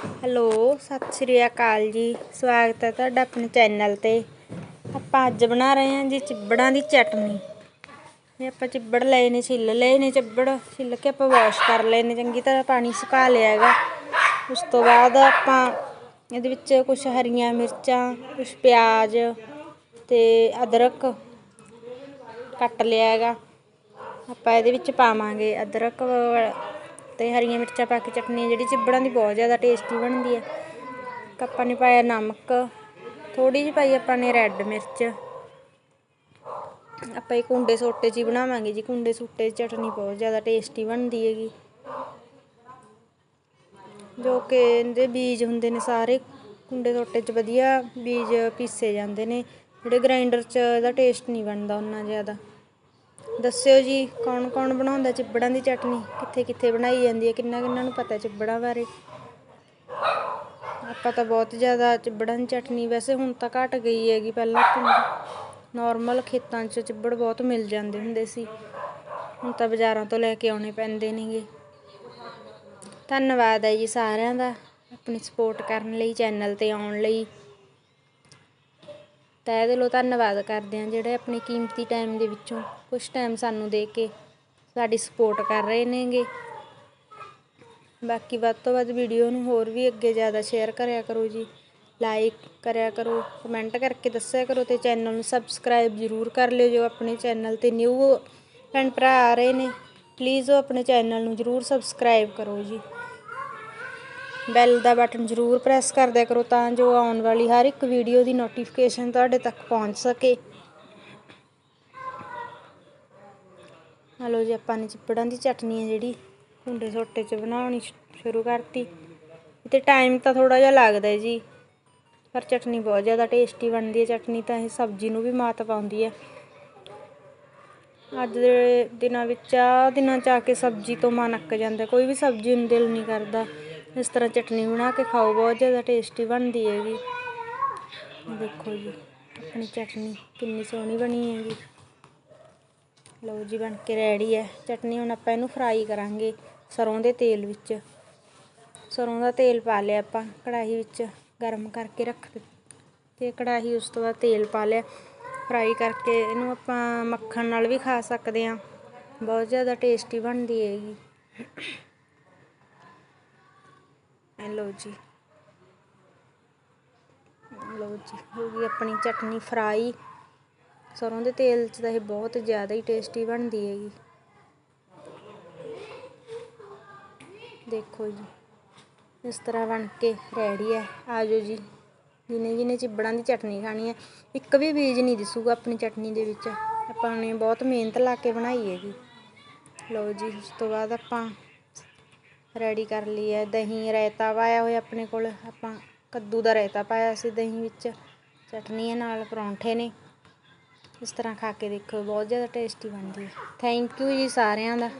Hello, ਸਤਿ ਸ਼੍ਰੀ ਅਕਾਲ ਜੀ। ਸਵਾਗਤ ਹੈ ਤੁਹਾਡਾ ਆਪਣੇ ਚੈਨਲ ਤੇ। ਆਪਾਂ ਅੱਜ ਬਣਾ ਰਹੇ ਹਾਂ ਜੀ ਚਿੱਬੜਾਂ ਦੀ ਚਟਨੀ। ਇਹ ਆਪਾਂ ਚਿੱਬੜ ਲਏ ਨੇ, ਛਿੱਲ ਲਏ ਨੇ ਚਿੱਬੜ, ਛਿੱਲ ਕੇ ਆਪਾਂ ਵਾਸ਼ ਕਰ ਲਏ ਨੇ। ਚੰਗੀ ਤਰ੍ਹਾਂ ਪਾਣੀ ਸੁਕਾ ਲਿਆ ਹੈਗਾ। ਉਸ ਤੋਂ ਬਾਅਦ ਆਪਾਂ ਇਹਦੇ ਵਿੱਚ ਕੁਝ ਹਰੀਆਂ ਮਿਰਚਾਂ ਕੁਝ ਪਿਆਜ਼ ਤੇ ਅਦਰਕ ਕੱਟ ਲਿਆ ਹੈਗਾ। ਆਪਾਂ ਇਹਦੇ ਵਿੱਚ ਪਾਵਾਂਗੇ ਅਦਰਕ ਤੇ ਹਰੀਆਂ ਮਿਰਚਾਂ ਪਾ ਕੇ ਚਟਨੀ ਜਿਹੜੀ ਚਿੱਬੜਾਂ ਦੀ ਬਹੁਤ ਜ਼ਿਆਦਾ ਟੇਸਟੀ ਬਣਦੀ ਹੈ ਇੱਕ ਆਪਾਂ ਨੇ ਪਾਇਆ ਨਮਕ ਥੋੜੀ ਜਿਹੀ ਪਾਈ ਆਪਾਂ ਨੇ ਰੈੱਡ ਮਿਰਚ। ਆਪਾਂ ਇਹ ਕੁੰਡੇ ਸੋਟੇ 'ਚ ਹੀ ਬਣਾਵਾਂਗੇ ਜੀ, ਕੁੰਡੇ ਸੋਟੇ 'ਚ ਚਟਨੀ ਬਹੁਤ ਜ਼ਿਆਦਾ ਟੇਸਟੀ ਬਣਦੀ ਹੈਗੀ। ਜੋ ਕਿ ਇਹਦੇ ਬੀਜ ਹੁੰਦੇ ਨੇ ਸਾਰੇ, ਕੁੰਡੇ ਸੋਟੇ 'ਚ ਵਧੀਆ ਬੀਜ ਪੀਸੇ ਜਾਂਦੇ ਨੇ। ਜਿਹੜੇ ਗ੍ਰਾਈਂਡਰ 'ਚ ਇਹਦਾ ਟੇਸਟ ਨਹੀਂ ਬਣਦਾ ਉਹਨਾਂ ਜ਼ਿਆਦਾ। ਦੱਸਿਓ ਜੀ, ਕੌਣ ਕੌਣ ਬਣਾਉਂਦਾ ਚਿੱਬੜਾਂ ਦੀ ਚਟਨੀ? ਕਿੱਥੇ ਕਿੱਥੇ ਬਣਾਈ ਜਾਂਦੀ ਹੈ? ਕਿੰਨਾ ਕਿੰਨਾ ਨੂੰ ਪਤਾ ਚਿੱਬੜਾਂ ਬਾਰੇ? ਆਪਾਂ ਤਾਂ ਬਹੁਤ ਜ਼ਿਆਦਾ ਚਿੱਬੜਾਂ ਦੀ ਚਟਨੀ ਵੈਸੇ ਹੁਣ ਤਾਂ ਘਟ ਗਈ ਹੈਗੀ, ਪਹਿਲਾਂ ਨਾਰਮਲ ਖੇਤਾਂ 'ਚ ਚਿੱਬੜ ਬਹੁਤ ਮਿਲ ਜਾਂਦੇ ਹੁੰਦੇ ਸੀ। ਹੁਣ ਤਾਂ ਬਾਜ਼ਾਰਾਂ ਤੋਂ ਲੈ ਕੇ ਆਉਣੇ ਪੈਂਦੇ ਨੇਗੇ। ਧੰਨਵਾਦ ਹੈ ਜੀ ਸਾਰਿਆਂ ਦਾ, ਆਪਣੀ ਸਪੋਰਟ ਕਰਨ ਲਈ ਚੈਨਲ ਤੇ ਆਉਣ ਲਈ। ਤਹਿ ਦਿਲੋਂ ਧੰਨਵਾਦ ਕਰਦੇ ਹਾਂ ਜਿਹੜੇ ਆਪਣੇ ਕੀਮਤੀ ਟਾਈਮ ਦੇ ਵਿੱਚੋਂ ਕੁਝ ਟਾਈਮ ਸਾਨੂੰ ਦੇ ਕੇ ਸਾਡੀ ਸਪੋਰਟ ਕਰ ਰਹੇ ਨੇਗੇ। ਬਾਕੀ ਵੱਧ ਤੋਂ ਵੱਧ ਵੀਡੀਓ ਨੂੰ ਹੋਰ ਵੀ ਅੱਗੇ ਜ਼ਿਆਦਾ ਸ਼ੇਅਰ ਕਰਿਆ ਕਰੋ ਜੀ। ਲਾਈਕ ਕਰਿਆ ਕਰੋ ਕਮੈਂਟ ਕਰਕੇ ਦੱਸਿਆ ਕਰੋ ਤੇ ਚੈਨਲ ਨੂੰ ਸਬਸਕ੍ਰਾਈਬ ਜ਼ਰੂਰ ਕਰ ਲਿਓ ਜੋ ਆਪਣੇ ਚੈਨਲ ਤੇ ਨਿਊ ਭੈਣ ਭਰਾ ਆ ਰਹੇ ਨੇ। ਪਲੀਜ਼ ਉਹ ਆਪਣੇ ਚੈਨਲ ਨੂੰ ਜ਼ਰੂਰ ਸਬਸਕ੍ਰਾਈਬ ਕਰੋ ਜੀ। ਬੈਲ ਦਾ ਬਟਨ ਜ਼ਰੂਰ ਪ੍ਰੈਸ ਕਰਦਿਆ ਕਰੋ ਤਾਂ ਜੋ ਆਉਣ ਵਾਲੀ ਹਰ ਇੱਕ ਵੀਡੀਓ ਦੀ ਨੋਟੀਫਿਕੇਸ਼ਨ ਤੁਹਾਡੇ ਤੱਕ ਪਹੁੰਚ ਸਕੇ। ਹਲੋ ਜੀ, ਆਪਾਂ ਨੇ ਚਿੱਪੜਾਂ ਦੀ ਚਟਨੀ ਹੈ ਜਿਹੜੀ ਹੁੰਡੇ ਸੋਟੇ 'ਚ ਬਣਾਉਣੀ ਸ਼ੁਰੂ ਕਰਤੀ। ਤੇ ਟਾਈਮ ਤਾਂ ਥੋੜਾ ਜਿਹਾ ਲੱਗਦਾ ਹੈ ਜੀ, ਪਰ ਚਟਨੀ ਬਹੁਤ ਜ਼ਿਆਦਾ ਟੇਸਟੀ ਬਣਦੀ ਹੈ। ਚਟਨੀ ਤਾਂ ਇਹ ਸਬਜ਼ੀ ਨੂੰ ਵੀ ਮਾਤ ਪਾਉਂਦੀ ਹੈ। ਅੱਜ ਦੇ ਦਿਨਾਂ ਵਿੱਚ ਆ ਦਿਨਾਂ ਚ ਆ ਕੇ ਸਬਜ਼ੀ ਤੋਂ ਮਨ ਅੱਕ ਜਾਂਦਾ ਕੋਈ ਵੀ ਸਬਜ਼ੀ ਨੂੰ ਦਿਲ ਨਹੀਂ ਕਰਦਾ। ਇਸ ਤਰ੍ਹਾਂ ਚਟਨੀ ਬਣਾ ਕੇ ਖਾਓ, ਬਹੁਤ ਜ਼ਿਆਦਾ ਟੇਸਟੀ ਬਣਦੀ ਹੈਗੀ। ਦੇਖੋ ਜੀ, ਆਪਣੀ ਚਟਨੀ ਕਿੰਨੀ ਸੋਹਣੀ ਬਣੀ ਹੈਗੀ। ਲਓ ਜੀ, ਬਣ ਕੇ ਰੈਡੀ ਹੈ। ਚਟਨੀ ਹੁਣ ਆਪਾਂ ਇਹਨੂੰ ਫਰਾਈ ਕਰਾਂਗੇ ਸਰੋਂ ਦੇ ਤੇਲ ਵਿੱਚ। ਸਰੋਂ ਦਾ ਤੇਲ ਪਾ ਲਿਆ ਆਪਾਂ ਕੜਾਹੀ ਵਿੱਚ, ਗਰਮ ਕਰਕੇ ਰੱਖ ਤੇ ਕੜਾਹੀ ਉਸ ਤੋਂ ਬਾਅਦ ਤੇਲ ਪਾ ਲਿਆ। ਫਰਾਈ ਕਰਕੇ ਇਹਨੂੰ ਆਪਾਂ ਮੱਖਣ ਨਾਲ ਵੀ ਖਾ ਸਕਦੇ ਹਾਂ। ਬਹੁਤ ਜ਼ਿਆਦਾ ਟੇਸਟੀ ਬਣਦੀ ਹੈਗੀ। ਲਓ ਜੀ। ਲਓ ਜੀ, ਹੋ ਗਈ ਆਪਣੀ ਚਟਨੀ ਫਰਾਈ। ਸਰੋਂ ਦੇ ਤੇਲ 'ਚ ਤਾਂ ਇਹ ਬਹੁਤ ਜ਼ਿਆਦਾ ਹੀ ਟੇਸਟੀ ਬਣਦੀ ਹੈਗੀ। ਦੇਖੋ ਜੀ, ਇਸ ਤਰ੍ਹਾਂ ਬਣ ਕੇ ਰੈਡੀ ਹੈ। ਆਜੋ ਜੀ ਜਿਹਨੇ ਜਿਹਨੇ ਚਿੱਬੜਾਂ ਦੀ ਚਟਨੀ ਖਾਣੀ ਹੈ, ਇੱਕ ਵੀ ਬੀਜ ਨਹੀਂ ਦਿਸੂਗਾ ਆਪਣੀ ਚਟਨੀ ਦੇ ਵਿੱਚ। ਆਪਾਂ ਨੇ ਬਹੁਤ ਮਿਹਨਤ ਲਾ ਕੇ ਬਣਾਈ ਹੈਗੀ। ਲਓ ਜੀ, ਉਸ ਤੋਂ ਬਾਅਦ ਆਪਾਂ ਰੈਡੀ ਕਰ ਲਈ ਹੈ। ਦਹੀਂ ਰਾਇਤਾ ਪਾਇਆ ਹੋਇਆ ਆਪਣੇ ਕੋਲ। ਆਪਾਂ ਕੱਦੂ ਦਾ ਰਾਇਤਾ ਪਾਇਆ ਸੀ ਦਹੀਂ ਵਿੱਚ। ਚਟਨੀ ਨਾਲ ਪਰੌਂਠੇ ਨੇ। ਇਸ ਤਰ੍ਹਾਂ ਖਾ ਕੇ ਦੇਖੋ, ਬਹੁਤ ਜ਼ਿਆਦਾ ਟੇਸਟੀ ਬਣਦੀ ਹੈ। ਥੈਂਕ ਯੂ ਜੀ ਸਾਰਿਆਂ ਦਾ।